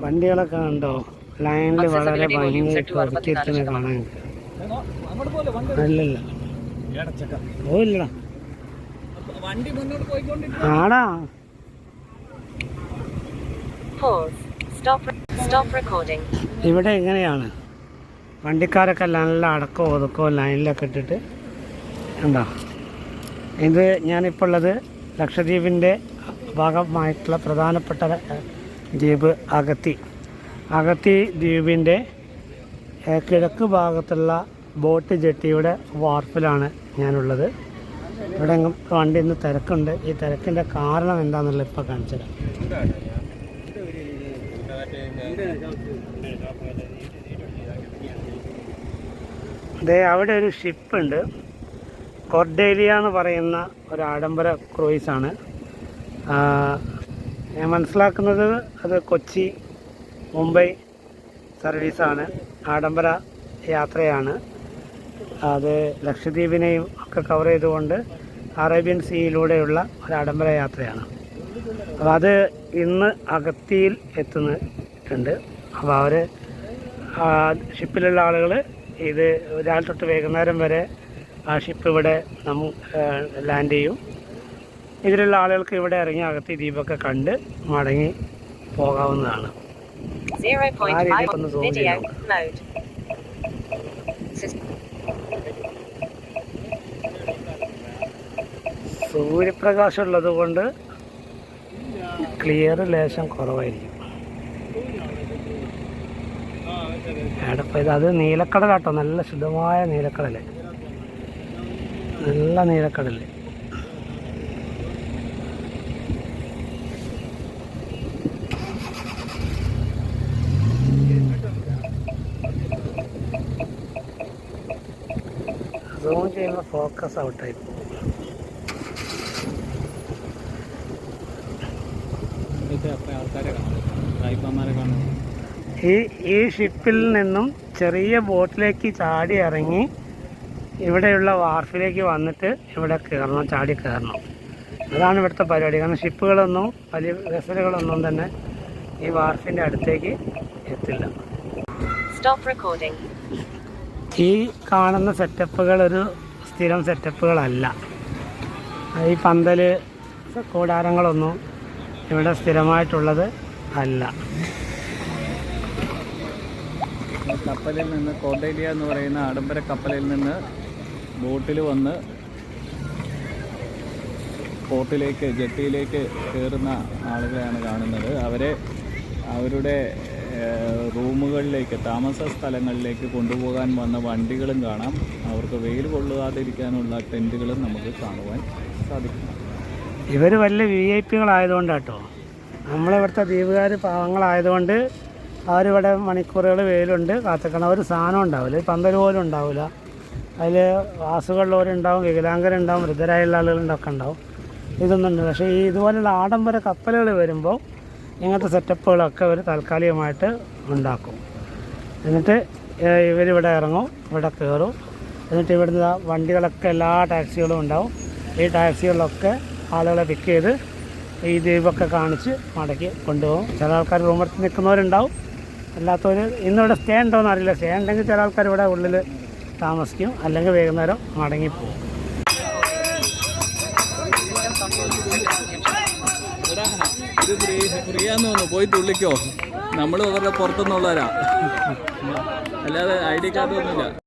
വണ്ടികളൊക്കെ കണ്ടോ? ലൈനിൽ വളരെ ഭംഗിയായിട്ട് ഒതുക്കിയിരിക്കുന്നത് കാണാൻ. അല്ലല്ല. പോയില്ലടാ ആടാ. ഇവിടെ എങ്ങനെയാണ്? വണ്ടിക്കാരൊക്കെ നല്ല അടക്കോ ഒതുക്കോ ലൈനിലൊക്കെ ഇട്ടിട്ട് ഉണ്ടോ ഇത് ഞാനിപ്പോൾ ഉള്ളത് ലക്ഷദ്വീപിന്റെ ഭാഗമായിട്ടുള്ള പ്രധാനപ്പെട്ട ദ്വീപ് അഗത്തി. അഗത്തി ദ്വീപിന്റെ കിഴക്ക് ഭാഗത്തുള്ള ബോട്ട് ജെട്ടിയുടെ വാർപ്പിലാണ് ഞാനുള്ളത്. ഇവിടെ വണ്ടി ഇന്ന് തിരക്കുണ്ട്. ഈ തിരക്കിന്റെ കാരണം എന്താണെന്നുള്ളത് ഇപ്പോൾ കാണിച്ചു തരാം. ദേ അവിടെ ഒരു ഷിപ്പ് ഉണ്ട്. കൊർഡേലിയ എന്ന് പറയുന്ന ഒരു ആഡംബര ക്രൂയിസാണ്. ഞാൻ മനസ്സിലാക്കുന്നത് അത് കൊച്ചി മുംബൈ സർവീസാണ്. ആഡംബര യാത്രയാണ്. അത് ലക്ഷദ്വീപിനെയും ഒക്കെ കവർ ചെയ്തുകൊണ്ട് അറേബ്യൻ സീയിലൂടെയുള്ള ഒരു ആഡംബര യാത്രയാണ്. അപ്പോൾ അത് ഇന്ന് അഗത്തിയിൽ എത്തുന്നുണ്ട്. അപ്പോൾ അവർ ഷിപ്പിലുള്ള ആളുകൾ ഇത് രാവിലെ തൊട്ട് വൈകുന്നേരം വരെ ആ ഷിപ്പ് ഇവിടെ നമ്മ ലാൻഡ് ചെയ്യും. ഇതിലുള്ള ആളുകൾക്ക് ഇവിടെ ഇറങ്ങി അകത്ത് ദീപൊക്കെ ദ്വീപൊക്കെ കണ്ട് മടങ്ങി പോകാവുന്നതാണ് 0.5 hindi ko na-zoom video yun. mode. Sys- സൂര്യപ്രകാശം ഉള്ളത് കൊണ്ട് ക്ലിയർ ലേശം കുറവായിരിക്കും ഇത് അത് നീലക്കടലാട്ടോ നല്ല ശുദ്ധമായ നീലക്കടൽ നല്ല നീലക്കടൽ സൂം ചെയ്യുമ്പോൾ ഫോക്കസ് ഔട്ടായി പോകും. ഈ ഈ ഷിപ്പിൽ നിന്നും ചെറിയ ബോട്ടിലേക്ക് ചാടി ഇറങ്ങി ഇവിടെയുള്ള വാർഫിലേക്ക് വന്നിട്ട് ഇവിടെ കയറണം ചാടി കയറണം അതാണ് ഇവിടുത്തെ പരിപാടി. കാരണം ഷിപ്പുകളൊന്നും വലിയ വെസലുകളൊന്നും തന്നെ ഈ വാർഫിന്റെ അടുത്തേക്ക് എത്തില്ല. Stop recording. ഈ കാണുന്ന സെറ്റപ്പുകൾ ഒരു സ്ഥിരം സെറ്റപ്പുകളല്ല ഈ പന്തൽ കൂടാരങ്ങളൊന്നും ഇവിടെ സ്ഥിരമായിട്ടുള്ളത് അല്ല. കപ്പലിൽ നിന്ന് കോട്ടേലിയ എന്ന് പറയുന്ന ആഡംബര കപ്പലിൽ നിന്ന് ബോട്ടിൽ വന്ന് പോർട്ടിലേക്ക് ജെട്ടിയിലേക്ക് കയറുന്ന ആളുകളെയാണ് കാണുന്നത്. അവരെ അവരുടെ റൂമുകളിലേക്ക് താമസ സ്ഥലങ്ങളിലേക്ക് കൊണ്ടുപോകാൻ വന്ന വണ്ടികളും കാണാം. അവർക്ക് വെയിൽ കൊള്ളാതിരിക്കാനുള്ള ടെന്റുകളും നമുക്ക് കാണുവാൻ സാധിക്കും. ഇവർ വലിയ വി ഐ പികളായതുകൊണ്ടാട്ടോ നമ്മളിവിടുത്തെ ദ്വീപുകാർ പാവങ്ങളായതുകൊണ്ട് അവരിവിടെ മണിക്കൂറുകൾ വെയിലുണ്ട് കാത്തക്കണം. ഒരു സാധനം ഉണ്ടാവില്ല. പന്തൽ പോലും ഉണ്ടാവില്ല. അതിൽ വാസുകളുള്ളവരുണ്ടാവും വികലാംഗരുണ്ടാവും വൃദ്ധരായുള്ള ആളുകളുണ്ടൊക്കെ ഉണ്ടാവും. ഇതൊന്നുണ്ട് പക്ഷേ ഈ ഇതുപോലുള്ള ആഡംബര കപ്പലുകൾ വരുമ്പോൾ ഇങ്ങനത്തെ സെറ്റപ്പുകളൊക്കെ അവർ താൽക്കാലികമായിട്ട് ഉണ്ടാക്കും. എന്നിട്ട് ഇവരിവിടെ ഇറങ്ങും ഇവിടെ കയറും. എന്നിട്ട് ഇവിടുന്ന് വണ്ടികളൊക്കെ എല്ലാ ടാക്സികളും ഉണ്ടാവും. ഈ ടാക്സികളിലൊക്കെ ആളുകളെ പിക്ക് ചെയ്ത് ഈ ദ്വീപൊക്കെ കാണിച്ച് മടക്കി കൊണ്ടുപോകും. ചില ആൾക്കാർ റൂമെടുത്ത് നിൽക്കുന്നവരുണ്ടാവും. അല്ലാത്തവർ ഇന്നിവിടെ സ്റ്റേ ഉണ്ടോയെന്ന് അറിയില്ല. സ്റ്റേ ഉണ്ടെങ്കിൽ ചില ആൾക്കാർ ഇവിടെ ഉള്ളിൽ താമസിക്കും. അല്ലെങ്കിൽ വൈകുന്നേരം മടങ്ങിപ്പോകും. ഇത് ഫ്രീ ഫ്രീയാന്ന് തോന്നുന്നു. പോയി തുള്ളിക്കോ. നമ്മൾ അവരുടെ പുറത്തുനിന്നുള്ളവരാ. അല്ലാതെ ഐ ഡി കാർഡ് ഒന്നുമില്ല.